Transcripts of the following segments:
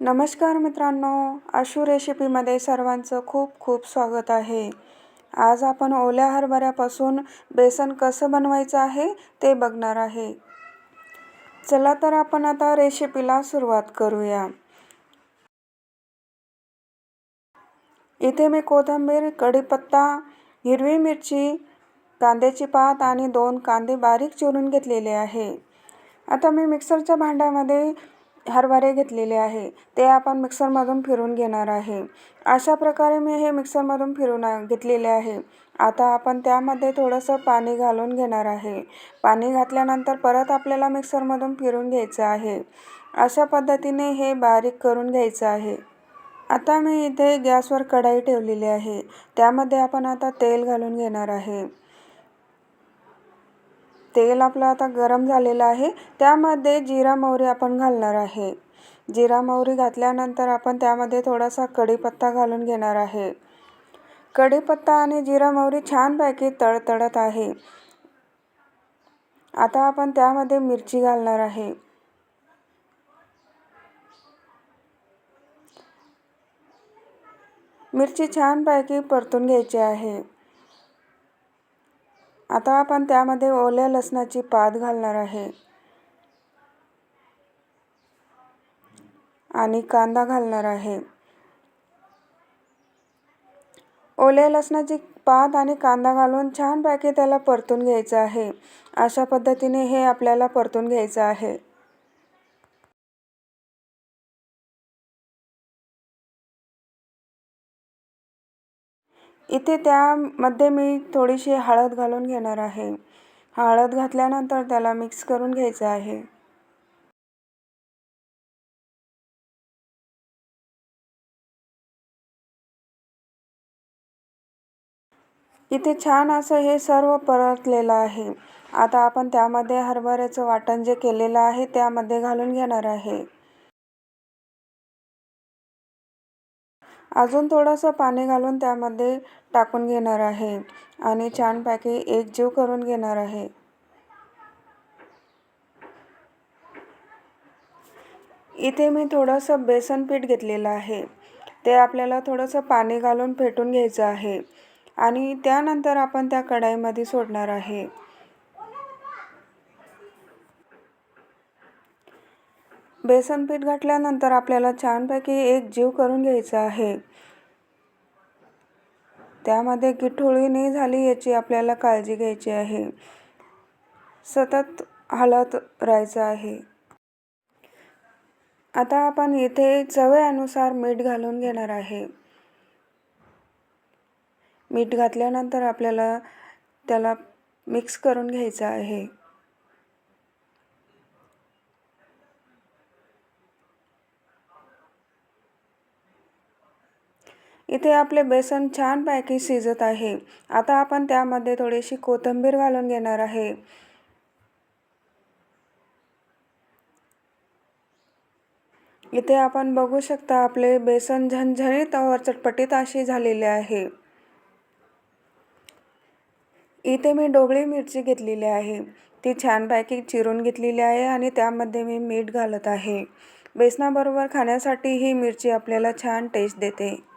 नमस्कार मित्रांनो आशू रेसिपीमध्ये सर्वांचं खूप खूप स्वागत आहे. आज आपण ओल्या हरभऱ्यापासून बेसन कसं बनवायचं आहे ते बघणार आहे. चला तर आपण आता रेसिपीला सुरुवात करूया. इथे मी कोथिंबीर कढीपत्ता हिरवी मिरची कांद्याची पात आणि दोन कांदे बारीक चिरून घेतलेले आहे. आता मी मिक्सरच्या भांड्यामध्ये हरभरे घेतलेले आहे ते आपण मिक्सरमधून फिरून घेणार आहे. अशा प्रकारे मी हे मिक्सरमधून फिरून घेतलेले आहे. आता आपण त्यामध्ये थोडंसं पाणी घालून घेणार आहे. पाणी घातल्यानंतर परत आपल्याला मिक्सरमधून फिरून घ्यायचं आहे. अशा पद्धतीने हे बारीक करून घ्यायचं आहे. आता मी इथे गॅसवर कढाई ठेवलेली आहे. त्यामध्ये आपण आता तेल घालून घेणार आहे. तेल आपलं आता गरम झालेलं आहे त्यामध्ये जिरा मोहरी आपण घालणार आहे. जिरा मोहरी घातल्यानंतर आपण त्यामध्ये थोडासा कढीपत्ता घालून घेणार आहे. कढीपत्ता आणि जिरा मोहरी छानपैकी तळतळत आहे. आता आपण त्यामध्ये मिरची घालणार आहे. मिरची छानपैकी परतून घ्यायची आहे. आता आपण त्यामध्ये ओल्या लसणाची पात घालणार आहे. आणि कांदा घालणार आहे. ओल्या लसणाची पात आणि कांदा घालून छानपैकी त्याला परतून घ्यायचं आहे. अशा पद्धतीने हे आपल्याला परतून घ्यायचं आहे. इथे त्यामध्ये मी थोडीशी हळद घालून घेणार आहे. हळद घातल्यानंतर त्याला मिक्स करून घ्यायचं आहे. इथे छान असं हे सर्व परतलेलं आहे. आता आपण त्यामध्ये हरभऱ्याचं वाटण जे केलेलं आहे त्यामध्ये घालून घेणार आहे. अजून थोडंसं पाणी घालून त्यामध्ये टाकून घेणार आहे. आणि छानपैकी एकजीव करून घेणार आहे. इथे मी थोडंसं बेसन पीठ घेतलेलं आहे. ते आपल्याला थोडंसं पाणी घालून फेटून घ्यायचं आहे. आणि त्यानंतर आपण त्या कढाईमध्ये सोडणार आहे. बेसन पीठ घातल्यानंतर आपल्याला छानपैकी एक जीव करून घ्यायचा आहे. त्यामध्ये गिठोळी नाही झाली याची आपल्याला काळजी घ्यायची आहे. सतत हलत राहायचं आहे. आता आपण इथे चव्यानुसार मीठ घालून घेणार आहे. मीठ घातल्यानंतर आपल्याला त्याला मिक्स करून घ्यायचं आहे. इथे आपले बेसन छानपैकी शिजत आहे. आता आपण त्यामध्ये थोडीशी कोथिंबीर घालून घेणार आहे. इथे आपण बघू शकता आपले बेसन झणझणीत व चटपटीत अशी झालेले आहे. इथे मी डोबळी मिरची घेतलेली आहे. ती छानपैकी चिरून घेतलेली आहे आणि त्यामध्ये मी मीठ घालत आहे. बेसनाबरोबर खाण्यासाठी ही मिरची आपल्याला छान टेस्ट देते.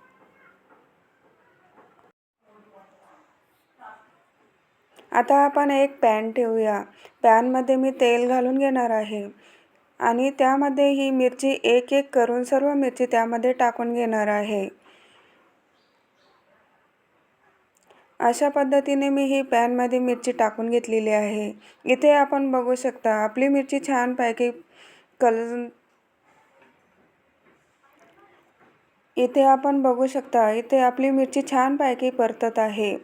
आता आपण एक पॅन ठेवूया. पॅनमध्ये मी तेल घालून घेणार आहे. आणि त्यामध्ये ही मिरची एक एक करून सर्व मिरची त्यामध्ये टाकून घेणार आहे. अशा पद्धतीने मी ही पॅनमध्ये मिरची टाकून घेतलेली आहे. इथे आपण बघू शकता आपली मिरची छानपैकी कल इथे आपण बघू शकता इथे आपली मिरची छानपैकी परतत आहे.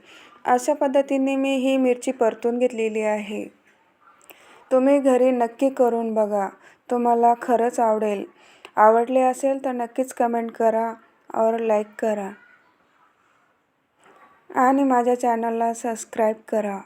अशा पद्धतीने मी ही मिरची परतून घेतलेली आहे. तुम्ही घरी नक्की करून बघा. तुम्हाला खरंच आवडेल. आवडले असेल तर नक्कीच कमेंट करा और लाईक करा. आणि माझ्या चॅनलला सबस्क्राईब करा.